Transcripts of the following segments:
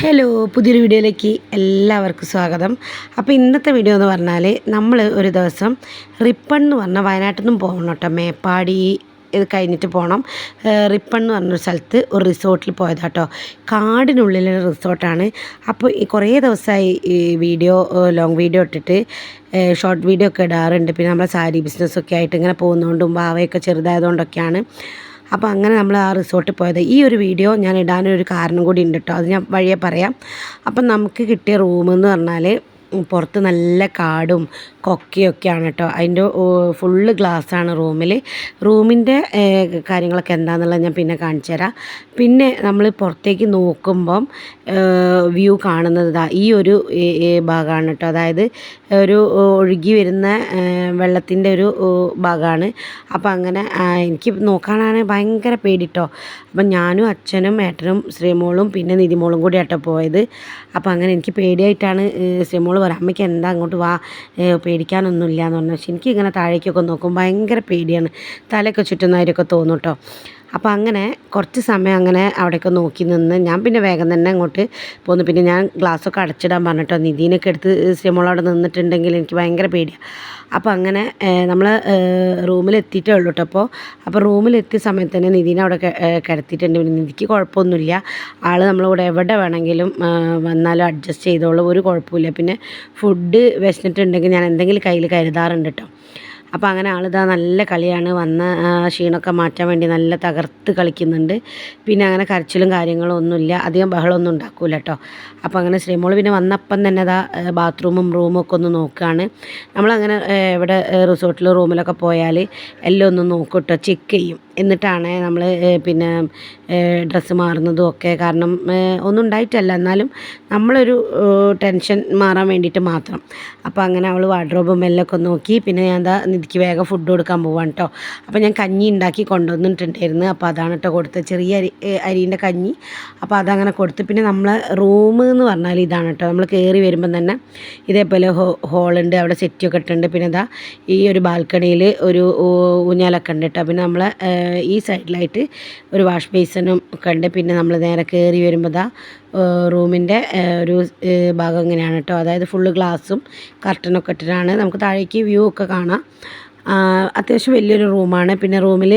Hello പുതിയൊരു വീഡിയോയിലേക്ക് എല്ലാവർക്കും സ്വാഗതം. അപ്പോൾ ഇന്നത്തെ വീഡിയോ എന്ന് പറഞ്ഞാൽ നമ്മൾ ഒരു ദിവസം റിപ്പൺ എന്ന് പറഞ്ഞാൽ വയനാട്ടിൽ നിന്നും പോകണം കേട്ടോ. മേപ്പാടി ഇത് കഴിഞ്ഞിട്ട് പോകണം റിപ്പൺ എന്ന് പറഞ്ഞൊരു സ്ഥലത്ത് ഒരു റിസോർട്ടിൽ പോയതാട്ടോ. കാടിനുള്ളിലെ റിസോർട്ടാണ്. അപ്പോൾ ഈ കുറേ ദിവസമായി ഈ വീഡിയോ ലോങ് വീഡിയോ ഇട്ടിട്ട് ഷോർട്ട് വീഡിയോ ഒക്കെ ഇടാറുണ്ട്. പിന്നെ നമ്മളെ സാരി ബിസിനസ്സൊക്കെ ആയിട്ട് ഇങ്ങനെ പോകുന്നതുകൊണ്ടും ഭാവയൊക്കെ ചെറുതായതുകൊണ്ടൊക്കെയാണ്. അപ്പോൾ അങ്ങനെ നമ്മൾ ആ റിസോർട്ടിൽ പോയത്. ഈ ഒരു വീഡിയോ ഞാൻ ഇടാനൊരു കാരണം കൂടി ഉണ്ട് കേട്ടോ. അത് ഞാൻ വഴിയെ പറയാം. അപ്പം നമുക്ക് കിട്ടിയ റൂമെന്ന് പറഞ്ഞാൽ പുറത്ത് നല്ല കാടും കൊക്കയൊക്കെയാണ് കേട്ടോ. അതിന്റെ ഫുള്ള് ഗ്ലാസ്സാണ് റൂമിൽ. റൂമിന്റെ കാര്യങ്ങളൊക്കെ എന്താണെന്നുള്ളത് ഞാൻ പിന്നെ കാണിച്ചു തരാം. പിന്നെ നമ്മൾ പുറത്തേക്ക് നോക്കുമ്പം വ്യൂ കാണുന്നത് ഈ ഒരു ഭാഗമാണ് കേട്ടോ. അതായത് ഒരു ഒഴുകി വരുന്ന വെള്ളത്തിന്റെ ഒരു ഭാഗമാണ്. അപ്പോൾ അങ്ങനെ എനിക്ക് നോക്കാനാണ് ഭയങ്കര പേടിട്ടോ അപ്പം ഞാനും അച്ഛനും ഏട്ടനും ശ്രീമോളും പിന്നെ നിതിമോളും കൂടി ആട്ടോ പോയത്. അപ്പോൾ അങ്ങനെ എനിക്ക് പേടിയായിട്ടാണ് ഏഹ്, ശ്രീമോൾ പറയാം അമ്മയ്ക്ക് എന്താ അങ്ങോട്ട് വാ പേടിക്കാനൊന്നുമില്ല എന്ന് പറഞ്ഞു. പക്ഷെ എനിക്കിങ്ങനെ താഴേക്കൊക്കെ നോക്കും ഭയങ്കര പേടിയാണ്. തലയൊക്കെ ചുറ്റുന്നവരൊക്കെ തോന്നും കേട്ടോ. അപ്പോൾ അങ്ങനെ കുറച്ച് സമയം അങ്ങനെ അവിടെയൊക്കെ നോക്കി നിന്ന് ഞാൻ പിന്നെ വേഗം തന്നെ അങ്ങോട്ട് പോന്നു. പിന്നെ ഞാൻ ഗ്ലാസ്സൊക്കെ അടച്ചിടാൻ പറഞ്ഞിട്ടോ. നിധീനൊക്കെ എടുത്ത് ശ്രീമോൾ അവിടെ നിന്നിട്ടുണ്ടെങ്കിൽ എനിക്ക് ഭയങ്കര പേടിയാണ് അപ്പോൾ അങ്ങനെ നമ്മൾ റൂമിലെത്തിയിട്ടേ ഉള്ളൂ കേട്ടോ അപ്പോൾ അപ്പോൾ റൂമിലെത്തിയ സമയത്ത് തന്നെ നിധീനെ അവിടെ കിടത്തിയിട്ടുണ്ട്. പിന്നെ നിധിക്ക് കുഴപ്പമൊന്നുമില്ല. ആൾ നമ്മളിവിടെ എവിടെ വേണമെങ്കിലും വന്നാലും അഡ്ജസ്റ്റ് ചെയ്തോളൂ. ഒരു കുഴപ്പമില്ല. പിന്നെ ഫുഡ് വിശന്നിട്ടുണ്ടെങ്കിൽ ഞാൻ എന്തെങ്കിലും കയ്യിൽ കരുതാറുണ്ട് കേട്ടോ അപ്പോൾ അങ്ങനെ ആളിതാ നല്ല കളിയാണ്. വന്ന ക്ഷീണമൊക്കെ മാറ്റാൻ വേണ്ടി നല്ല തകർത്ത് കളിക്കുന്നുണ്ട്. പിന്നെ അങ്ങനെ കരച്ചിലും കാര്യങ്ങളും ഒന്നുമില്ല. അധികം ബഹളമൊന്നും ഉണ്ടാക്കൂല കേട്ടോ. അപ്പോൾ അങ്ങനെ ശ്രീമോൾ പിന്നെ വന്നപ്പം തന്നെ അതാ ബാത്റൂമും റൂമും ഒക്കെ ഒന്ന് നോക്കുകയാണ് നമ്മളങ്ങനെ ഇവിടെ റിസോർട്ടിൽ റൂമിലൊക്കെ പോയാൽ എല്ലാം ഒന്ന് നോക്കും കേട്ടോ ചെക്ക് ചെയ്യും. എന്നിട്ടാണ് നമ്മൾ പിന്നെ ഡ്രസ്സ് മാറുന്നതും ഒക്കെ. കാരണം ഒന്നും ഉണ്ടായിട്ടല്ല. എന്നാലും നമ്മളൊരു ടെൻഷൻ മാറാൻ വേണ്ടിയിട്ട് മാത്രം. അപ്പോൾ അങ്ങനെ അവൾ വാർഡ്രോബും എല്ലാം ഒക്കെ നോക്കി. പിന്നെ ഞാൻ എന്താ നിധിക്ക് വേഗം ഫുഡ് കൊടുക്കാൻ പോവാണ് കേട്ടോ അപ്പോൾ ഞാൻ കഞ്ഞി ഉണ്ടാക്കി കൊണ്ടുവന്നിട്ടുണ്ടായിരുന്നു. അപ്പോൾ അതാണ് കേട്ടോ കൊടുത്തത്. ചെറിയ അരി അരീന്റെ കഞ്ഞി. അപ്പോൾ അതങ്ങനെ കൊടുത്ത്. പിന്നെ നമ്മൾ റൂം എന്ന് പറഞ്ഞാൽ ഇതാണ് കേട്ടോ നമ്മൾ കയറി വരുമ്പം തന്നെ ഇതേപോലെ ഹോ ഹോളുണ്ട് അവിടെ സെറ്റൊക്കെ ഇട്ടുണ്ട് പിന്നെ ഇതാ ഈ ഒരു ബാൽക്കണിയിൽ ഒരു ഊഞ്ഞാലൊക്കെ ഉണ്ട് കേട്ടോ പിന്നെ നമ്മൾ ഈ സൈഡിലായിട്ട് ഒരു വാഷ് ബേസിനും ഒക്കെ ഉണ്ട് പിന്നെ നമ്മൾ നേരെ കയറി വരുമ്പോൾ ദാ റൂമിന്റെ ഒരു ഭാഗം ഇങ്ങനെയാണ് കേട്ടോ. അതായത് ഫുള്ള് ഗ്ലാസും കർട്ടനൊക്കെ ഇട്ടിട്ടാണ് നമുക്ക് താഴേക്ക് വ്യൂ ഒക്കെ കാണാം. അത്യാവശ്യം വലിയൊരു റൂമാണ് പിന്നെ റൂമിൽ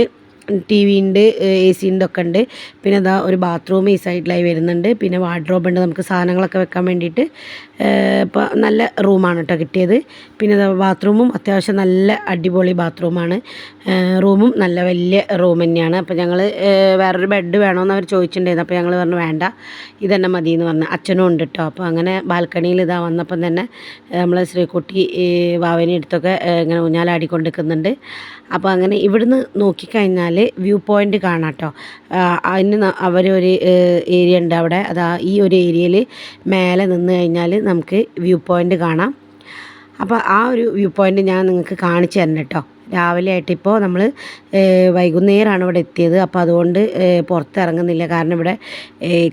ടി വി ഉണ്ട് എ സി ഉണ്ട് ഒക്കെ ഉണ്ട്. പിന്നെ അതാ ഒരു ബാത്റൂം ഈ സൈഡിലായി വരുന്നുണ്ട്. പിന്നെ വാർഡ്രോബ് ഉണ്ട് നമുക്ക് സാധനങ്ങളൊക്കെ വെക്കാൻ വേണ്ടിയിട്ട്. ഇപ്പോൾ നല്ല റൂമാണ് കേട്ടോ കിട്ടിയത്. പിന്നെ ദാ ബാത്റൂമും അത്യാവശ്യം നല്ല അടിപൊളി ബാത്റൂമാണ് റൂമും നല്ല വലിയ റൂം തന്നെയാണ്. അപ്പോൾ ഞങ്ങൾ വേറൊരു ബെഡ് വേണമെന്ന് അവർ ചോദിച്ചിട്ടുണ്ടായിരുന്നു. അപ്പോൾ ഞങ്ങൾ പറഞ്ഞു വേണ്ട ഇതന്നെ മതി എന്ന് പറഞ്ഞു. അച്ഛനും ഉണ്ട് കേട്ടോ അപ്പോൾ അങ്ങനെ ബാൽക്കണിയിൽ ഇതാ വന്നപ്പം തന്നെ നമ്മൾ ശ്രീകുട്ടി വാവനെ എടുത്തൊക്കെ ഇങ്ങനെ ഊഞ്ഞാലാടിക്കൊണ്ട് നിൽക്കുന്നുണ്ട് അപ്പോൾ അങ്ങനെ ഇവിടുന്ന് നോക്കിക്കഴിഞ്ഞാൽ വ്യൂ പോയിന്റ് കാണാം കേട്ടോ അതിന് അവരൊരു ഏരിയ ഉണ്ട് അവിടെ. അതാ ഈ ഒരു ഏരിയയിൽ മേലെ നിന്ന് കഴിഞ്ഞാൽ നമുക്ക് വ്യൂ പോയിന്റ് കാണാം. അപ്പോൾ ആ ഒരു വ്യൂ പോയിന്റ് ഞാൻ നിങ്ങൾക്ക് കാണിച്ചു തരണം കേട്ടോ. രാവിലെ ആയിട്ട് ഇപ്പോൾ നമ്മൾ വൈകുന്നേരമാണ് ഇവിടെ എത്തിയത്. അപ്പോൾ അതുകൊണ്ട് പുറത്തിറങ്ങുന്നില്ല. കാരണം ഇവിടെ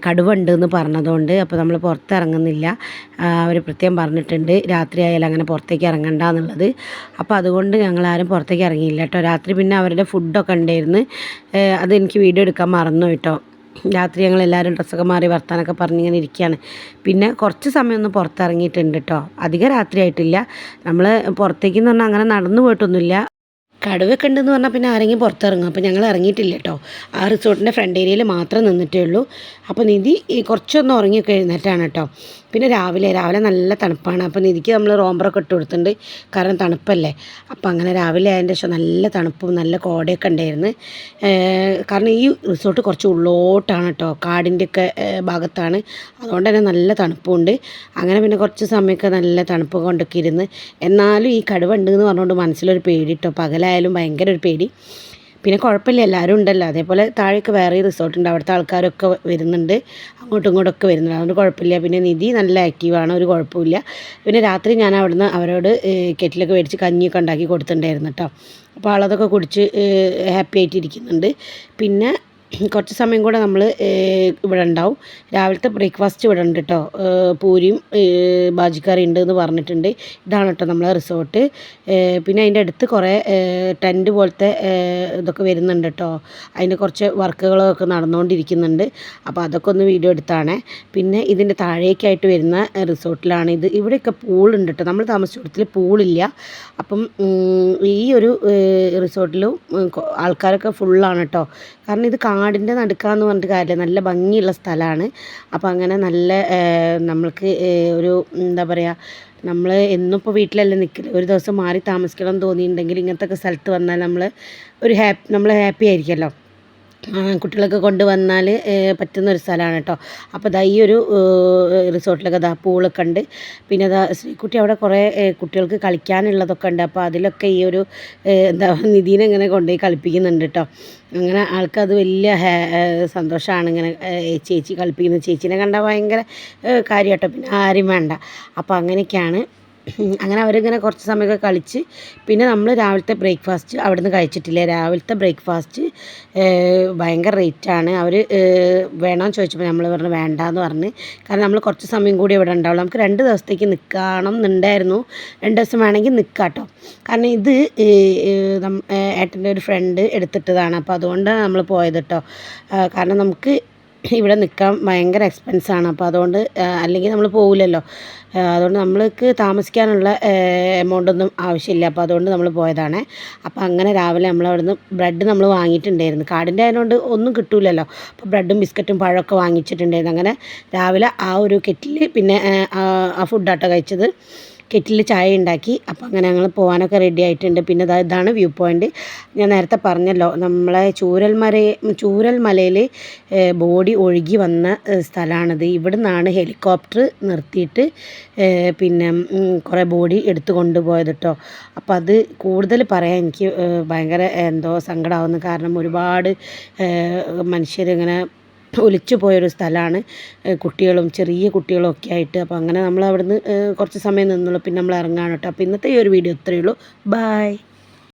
കടുവുണ്ട് എന്ന് പറഞ്ഞതുകൊണ്ട് അപ്പോൾ നമ്മൾ പുറത്തിറങ്ങുന്നില്ല. അവർ പ്രത്യേകം പറഞ്ഞിട്ടുണ്ട്. രാത്രി ആയാലും അങ്ങനെ പുറത്തേക്ക് ഇറങ്ങണ്ട എന്നുള്ളത്. അപ്പോൾ അതുകൊണ്ട് ഞങ്ങൾ ആരും പുറത്തേക്ക് ഇറങ്ങിയില്ല കേട്ടോ. രാത്രി പിന്നെ അവരുടെ ഫുഡൊക്കെ ഉണ്ടായിരുന്നു. അത് എനിക്ക് വീഡിയോ എടുക്കാൻ മറന്നു കേട്ടോ. രാത്രി ഞങ്ങൾ എല്ലാവരും ഡ്രസ്സൊക്കെ മാറി വർത്താനൊക്കെ പറഞ്ഞ് ഇങ്ങനെ ഇരിക്കുകയാണ്. പിന്നെ കുറച്ച് സമയം ഒന്ന് പുറത്തിറങ്ങിയിട്ടുണ്ട് കേട്ടോ അധികം രാത്രി ആയിട്ടില്ല നമ്മൾ പുറത്തേക്കെന്ന് പറഞ്ഞാൽ അങ്ങനെ നടന്നു പോയിട്ടൊന്നുമില്ല. കടുവൊക്കെ ഉണ്ടെന്ന് പറഞ്ഞാൽ പിന്നെ ആരെങ്കിലും പുറത്തിറങ്ങും. അപ്പോൾ ഞങ്ങൾ ഇറങ്ങിയിട്ടില്ല കേട്ടോ. ആ റിസോർട്ടിന്റെ ഫ്രണ്ട് ഏരിയയിൽ മാത്രം നിന്നിട്ടേ ഉള്ളൂ. അപ്പോൾ നിധി കുറച്ചൊന്ന് ഉറങ്ങിയൊക്കെ എഴുന്നേറ്റാണ് കേട്ടോ. പിന്നെ രാവിലെ രാവിലെ നല്ല തണുപ്പാണ്. അപ്പോൾ നിധിക്ക് നമ്മൾ റോംബറൊക്കെ ഇട്ട് കൊടുത്തിട്ടുണ്ട്. കാരണം തണുപ്പല്ലേ. അപ്പോൾ അങ്ങനെ രാവിലെ അതിന്റെ ശേഷം നല്ല തണുപ്പും നല്ല കോടയൊക്കെ ഉണ്ടായിരുന്നു. കാരണം ഈ റിസോർട്ട് കുറച്ച് ഉള്ളോട്ടാണ് കേട്ടോ. കാടിന്റെയൊക്കെ ഭാഗത്താണ്. അതുകൊണ്ട് തന്നെ നല്ല തണുപ്പുണ്ട്. അങ്ങനെ പിന്നെ കുറച്ച് സമയമൊക്കെ നല്ല തണുപ്പ് കൊണ്ടൊക്കെ ഇരുന്ന്. എന്നാലും ഈ കടുവ ഉണ്ടെന്ന് പറഞ്ഞുകൊണ്ട് മനസ്സിലൊരു പേടി കേട്ടോ. പകലായാലും ഭയങ്കര ഒരു പേടി. പിന്നെ കുഴപ്പമില്ല എല്ലാവരും ഉണ്ടല്ലോ. അതേപോലെ താഴേക്ക് വേറെ റിസോർട്ട് ഉണ്ട്. അവിടുത്തെ ആൾക്കാരൊക്കെ വരുന്നുണ്ട്. അങ്ങോട്ടും ഇങ്ങോട്ടൊക്കെ വരുന്നുണ്ട്. അതുകൊണ്ട് കുഴപ്പമില്ല. പിന്നെ നിധി നല്ല ആക്റ്റീവാണ് ഒരു കുഴപ്പമില്ല പിന്നെ രാത്രി ഞാൻ അവിടുന്ന് അവരോട് കെറ്റിലൊക്കെ മേടിച്ച് കഞ്ഞിയൊക്കെ ഉണ്ടാക്കി കൊടുത്തിട്ടുണ്ടായിരുന്നു കേട്ടോ. അപ്പോൾ ആളതൊക്കെ കുടിച്ച് ഹാപ്പി ആയിട്ടിരിക്കുന്നുണ്ട്. പിന്നെ കുറച്ച് സമയം കൂടെ നമ്മൾ ഇവിടെ ഉണ്ടാവും. രാവിലത്തെ ബ്രേക്ക്ഫാസ്റ്റ് ഇവിടെ ഉണ്ട് കേട്ടോ പൂരിയും ബാജിക്കറി ഉണ്ട് എന്ന് പറഞ്ഞിട്ടുണ്ട്. ഇതാണ് കേട്ടോ നമ്മളെ റിസോർട്ട്. പിന്നെ അതിന്റെ അടുത്ത് കുറേ ടെന്റ് പോലത്തെ ഇതൊക്കെ വരുന്നുണ്ട് കേട്ടോ അതിന്റെ കുറച്ച് വർക്കുകളൊക്കെ നടന്നുകൊണ്ടിരിക്കുന്നുണ്ട്. അപ്പോൾ അതൊക്കെ ഒന്ന് വീഡിയോ എടുത്താണ്. പിന്നെ ഇതിന്റെ താഴേക്കായിട്ട് വരുന്ന റിസോർട്ടിലാണ് ഇത്. ഇവിടെയൊക്കെ പൂളുണ്ട് കേട്ടോ നമ്മൾ താമസിച്ചിടത്തിൽ പൂളില്ല അപ്പം ഈ ഒരു റിസോർട്ടിലും ആൾക്കാരൊക്കെ ഫുള്ളാണ് കേട്ടോ കാരണം ഇത് കാടിന്റെ നടുക്കാന്ന് പറഞ്ഞിട്ട് കാര്യമില്ല. നല്ല ഭംഗിയുള്ള സ്ഥലമാണ്. അപ്പോൾ അങ്ങനെ നല്ല നമ്മൾക്ക് ഒരു എന്താ പറയുക നമ്മൾ എന്നും ഇപ്പോൾ വീട്ടിലല്ലേ നിൽക്കില്ല ഒരു ദിവസം മാറി താമസിക്കണം എന്ന് തോന്നിയിട്ടുണ്ടെങ്കിൽ ഇങ്ങനത്തെ ഒക്കെ സ്ഥലത്ത് വന്നാൽ നമ്മൾ ഒരു ഹാപ്പി നമ്മൾ ഹാപ്പി ആയിരിക്കുമല്ലോ. കുട്ടികളൊക്കെ കൊണ്ടുവന്നാൽ പറ്റുന്ന ഒരു സ്ഥലമാണ് കേട്ടോ അപ്പോൾ ദാ ഈ ഒരു റിസോർട്ടിലൊക്കെ ദാ പൂളൊക്കെ ഉണ്ട്. പിന്നെ ദാ ശ്രീക്കുട്ടി അവിടെ കുറേ കുട്ടികൾക്ക് കളിക്കാനുള്ളതൊക്കെ ഉണ്ട്. അപ്പോൾ അതിലൊക്കെ ഈ ഒരു എന്താ നിധീനെ ഇങ്ങനെ കൊണ്ടുപോയി കളിപ്പിക്കുന്നുണ്ട് കേട്ടോ അങ്ങനെ ആൾക്കത് വലിയ സന്തോഷമാണ് ഇങ്ങനെ ചേച്ചി കളിപ്പിക്കുന്നത്. ചേച്ചീനെ കണ്ടാൽ ഭയങ്കര കാര്യം കേട്ടോ പിന്നെ ആരും വേണ്ട. അപ്പോൾ അങ്ങനെയൊക്കെയാണ് അങ്ങനെ അവരിങ്ങനെ കുറച്ച് സമയമൊക്കെ കളിച്ച്. പിന്നെ നമ്മൾ രാവിലത്തെ ബ്രേക്ക്ഫാസ്റ്റ് അവിടെ നിന്ന് കഴിച്ചിട്ടില്ല? രാവിലത്തെ ബ്രേക്ക്ഫാസ്റ്റ് ഭയങ്കര റേറ്റാണ് അവർ വേണമെന്ന് ചോദിച്ചപ്പോൾ നമ്മൾ പറഞ്ഞു വേണ്ടാന്ന് പറഞ്ഞ്. കാരണം നമ്മൾ കുറച്ച് സമയം കൂടി ഇവിടെ ഉണ്ടാവുള്ളൂ. നമുക്ക് രണ്ട് ദിവസത്തേക്ക് നിൽക്കണം എന്നുണ്ടായിരുന്നു. രണ്ട് ദിവസം വേണമെങ്കിൽ നിൽക്കാം കേട്ടോ കാരണം ഇത് ഏട്ടന്റെ ഒരു ഫ്രണ്ട് എടുത്തിട്ടതാണ്. അപ്പോൾ അതുകൊണ്ടാണ് നമ്മൾ പോയത് കേട്ടോ കാരണം നമുക്ക് ഇവിടെ നിൽക്കാൻ ഭയങ്കര എക്സ്പെൻസാണ് അപ്പോൾ അതുകൊണ്ട് അല്ലെങ്കിൽ നമ്മൾ പോകില്ലല്ലോ അതുകൊണ്ട് നമ്മൾക്ക് താമസിക്കാനുള്ള എമൗണ്ട് ഒന്നും ആവശ്യമില്ല. അപ്പോൾ അതുകൊണ്ട് നമ്മൾ പോയതാണ്. അപ്പോൾ അങ്ങനെ രാവിലെ നമ്മൾ അവിടുന്ന് ബ്രെഡ് നമ്മൾ വാങ്ങിയിട്ടുണ്ടായിരുന്നു. കാടിന്റെ ആയതുകൊണ്ട് ഒന്നും കിട്ടൂലല്ലോ. അപ്പോൾ ബ്രെഡും ബിസ്ക്കറ്റും പഴമൊക്കെ വാങ്ങിച്ചിട്ടുണ്ടായിരുന്നു. അങ്ങനെ രാവിലെ ആ ഒരു കെറ്റിൽ പിന്നെ ആ ഫുഡാട്ടോ കഴിച്ചത്. കെറ്റിൽ ചായ ഉണ്ടാക്കി. അപ്പോൾ അങ്ങനെ ഞങ്ങൾ പോകാനൊക്കെ റെഡി ആയിട്ടുണ്ട്. പിന്നെ ഇതാണ് വ്യൂ പോയിന്റ് ഞാൻ നേരത്തെ പറഞ്ഞല്ലോ നമ്മളെ ചൂരൽമല ചൂരൽമലയിൽ ബോഡി ഒഴുകി വന്ന സ്ഥലമാണിത് ഇവിടെ നിന്നാണ് ഹെലികോപ്റ്റർ നിർത്തിയിട്ട് പിന്നെ കുറേ ബോഡി എടുത്തു കൊണ്ടുപോയത് കേട്ടോ അപ്പോൾ അത് കൂടുതൽ പറയാൻ എനിക്ക് ഭയങ്കര എന്തോ സങ്കടമാവുന്നു കാരണം ഒരുപാട് മനുഷ്യരിങ്ങനെ ഒലിച്ചു പോയൊരു സ്ഥലമാണ് കുട്ടികളും ചെറിയ കുട്ടികളും ഒക്കെ ആയിട്ട്. അപ്പോൾ അങ്ങനെ നമ്മൾ അവിടുന്ന് കുറച്ച് സമയം നിന്നുള്ളൂ. പിന്നെ നമ്മൾ ഇറങ്ങാണ് കേട്ടോ. അപ്പോൾ ഇന്നത്തെ ഈ ഒരു വീഡിയോ ഇത്രയേ ഉള്ളൂ. ബായ്